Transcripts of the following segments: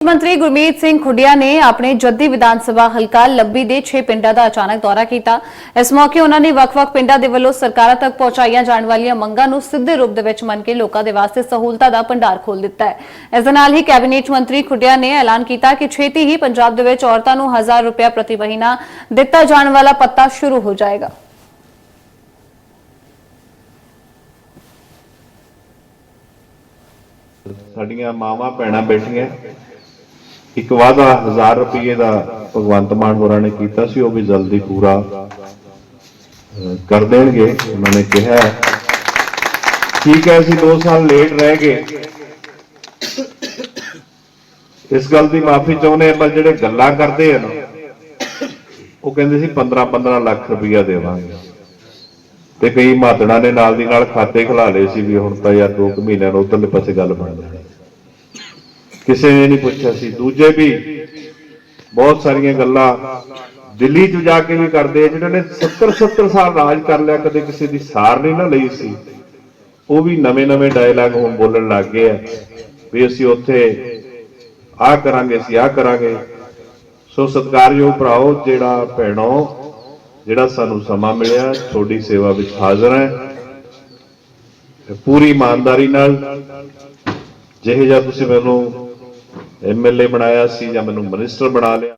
ਮੰਤਰੀ ਗੁਰਮੀਤ ਸਿੰਘ ਖੁੱਡੀਆ ਨੇ ਆਪਣੇ ਜੱਦੀ ਵਿਧਾਨ ਸਭਾ ਹਲਕਾ ਲੱਭੀ ਦੇ 6 ਪਿੰਡਾਂ ਦਾ ਅਚਾਨਕ ਦੌਰਾ ਕੀਤਾ। ਇਸ ਮੌਕੇ ਉਹਨਾਂ ਨੇ ਵੱਖ-ਵੱਖ ਪਿੰਡਾਂ ਦੇ ਵੱਲੋਂ ਸਰਕਾਰਾਂ ਤੱਕ ਪਹੁੰਚਾਈਆਂ ਜਾਣ ਵਾਲੀਆਂ ਮੰਗਾਂ ਨੂੰ ਸਿੱਧੇ ਰੂਪ ਦੇ ਵਿੱਚ ਮੰਨ ਕੇ ਲੋਕਾਂ ਦੇ ਵਾਸਤੇ ਸਹੂਲਤਾਂ ਦਾ ਭੰਡਾਰ ਖੋਲ੍ਹ ਦਿੱਤਾ ਹੈ। ਇਸ ਦੇ ਨਾਲ ਹੀ ਕੈਬਨਿਟ ਮੰਤਰੀ ਖੁੱਡੀਆ ਨੇ ਐਲਾਨ ਕੀਤਾ ਕਿ ਛੇਤੀ ਹੀ ਪੰਜਾਬ ਦੇ ਵਿੱਚ ਔਰਤਾਂ ਨੂੰ 1000 ਰੁਪਏ ਪ੍ਰਤੀ ਮਹੀਨਾ ਦਿੱਤਾ ਜਾਣ ਵਾਲਾ ਪੱਤਾ ਸ਼ੁਰੂ ਹੋ ਜਾਏਗਾ। ਸਾਡੀਆਂ ਮਾਵਾਂ, ਭੈਣਾਂ ਬੈਠੀਆਂ ਇੱਕ ਵਾਅਦਾ 1000 ਰੁਪਏ ਦਾ ਭਗਵੰਤ ਮਾਨ ਹੋਰਾਂ ਨੇ ਕੀਤਾ ਸੀ, ਉਹ ਵੀ ਜਲਦੀ ਪੂਰਾ ਕਰ ਦੇਣਗੇ। ਉਹਨਾਂ ਨੇ ਕਿਹਾ ਠੀਕ ਹੈ, ਅਸੀਂ 2 ਸਾਲ ਲੇਟ ਰਹਿ ਗਏ। ਇਸ ਗੱਲ ਦੀ ਮਾਫੀ ਚਾਹੁੰਦੇ ਹਾਂ, ਪਰ ਜਿਹੜੇ ਗੱਲਾਂ ਕਰਦੇ ਆ ਉਹ ਕਹਿੰਦੇ ਸੀ 15 15 ਲੱਖ ਰੁਪਇਆ ਦੇਵਾਂਗੇ। ਤੇ ਕਈ ਮਾਤੜਾ ਨੇ ਨਾਲ ਦੀ ਨਾਲ ਖਾਤੇ ਖੁਲਾ ਲਏ ਸੀ ਵੀ ਹੁਣ ਤਾਂ ਯਾਰ 2 ਮਹੀਨਿਆਂ ਨੂੰ ਉਧਰਲੇ ਪਾਸੇ ਗੱਲ ਬਣ ਜਾਣੀ। ਕਿਸੇ ਨੇ ਨਹੀਂ ਪੁੱਛਿਆ ਸੀ। ਦੂਜੇ ਵੀ ਬਹੁਤ ਸਾਰੀਆਂ ਗੱਲਾਂ ਦਿੱਲੀ 'ਚ ਜਾ ਕੇ ਵੀ ਕਰਦੇ ਆ ਜਿਹਨਾਂ ਨੇ 70 70 ਸਾਲ ਰਾਜ ਕਰ ਲਿਆ, ਕਦੇ ਕਿਸੇ ਦੀ ਸਾਰ ਨਹੀਂ ਨਾ ਲਈ ਸੀ। ਉਹ ਵੀ ਨਵੇਂ ਨਵੇਂ ਡਾਇਲਾਗ ਹੁਣ ਬੋਲਣ ਲੱਗ ਗਏ ਆ ਵੀ ਅਸੀਂ ਉੱਥੇ ਆਹ ਕਰਾਂਗੇ, ਅਸੀਂ ਆਹ ਕਰਾਂਗੇ। ਸੋ ਸਤਿਕਾਰਯੋਗ ਭਰਾਓ, ਜਿਹੜਾ ਭੈਣੋ, ਜਿਹੜਾ ਸਾਨੂੰ ਸਮਾਂ ਮਿਲਿਆ, ਤੁਹਾਡੀ ਸੇਵਾ ਵਿੱਚ ਹਾਜ਼ਰ ਹੈ। ਪੂਰੀ ਇਮਾਨਦਾਰੀ ਨਾਲ, ਜਿਹੇ ਜਿਹਾ ਤੁਸੀਂ ਮੈਨੂੰ ਐਮਐਲਏ ਬਣਾਇਆ ਸੀ ਜਾਂ ਮੈਨੂੰ ਮਿਨਿਸਟਰ ਬਣਾ ਲਿਆ।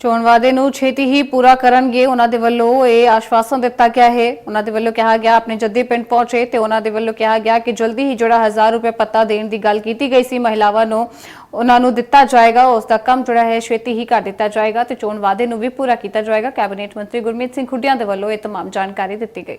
ਚੋਣ ਵਾਅਦੇ ਨੂੰ ਛੇਤੀ ਹੀ ਪੂਰਾ ਕਰਨਗੇ ਉਹਨਾਂ ਦੇ ਵੱਲੋਂ ਇਹ ਆਸ਼ਵਾਸਨ ਦਿੱਤਾ ਗਿਆ ਹੈ ਉਹਨਾਂ ਦੇ ਵੱਲੋਂ ਕਿਹਾ ਗਿਆ ਆਪਣੇ ਜੱਦੀ ਪਿੰਡ ਪਹੁੰਚੇ ਤੇ ਉਹਨਾਂ ਦੇ ਵੱਲੋਂ ਕਿਹਾ ਗਿਆ ਕਿ ਜਲਦੀ ਹੀ ਜਿਹੜਾ 1000 ਰੁਪਏ ਪੱਤਾ ਦੇਣ ਦੀ ਗੱਲ ਕੀਤੀ ਗਈ ਸੀ ਮਹਿਲਾਵਾਂ ਨੂੰ ਉਹਨਾਂ ਨੂੰ ਦਿੱਤਾ ਜਾਏਗਾ ਉਸ ਦਾ ਕੰਮ ਜਿਹੜਾ ਹੈ ਛੇਤੀ ਹੀ ਕਰ ਦਿੱਤਾ ਜਾਏਗਾ ਤੇ ਚੋਣ ਵਾਅਦੇ ਨੂੰ ਵੀ ਪੂਰਾ ਕੀਤਾ ਜਾਏਗਾ ਕੈਬਨਿਟ ਮੰਤਰੀ ਗੁਰਮੀਤ ਸਿੰਘ ਖੁੱਡੀਆਂ ਦੇ ਵੱਲੋਂ ਇਹ तमाम ਜਾਣਕਾਰੀ ਦਿੱਤੀ ਗਈ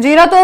ਜੀਰਾ ਤੋਂ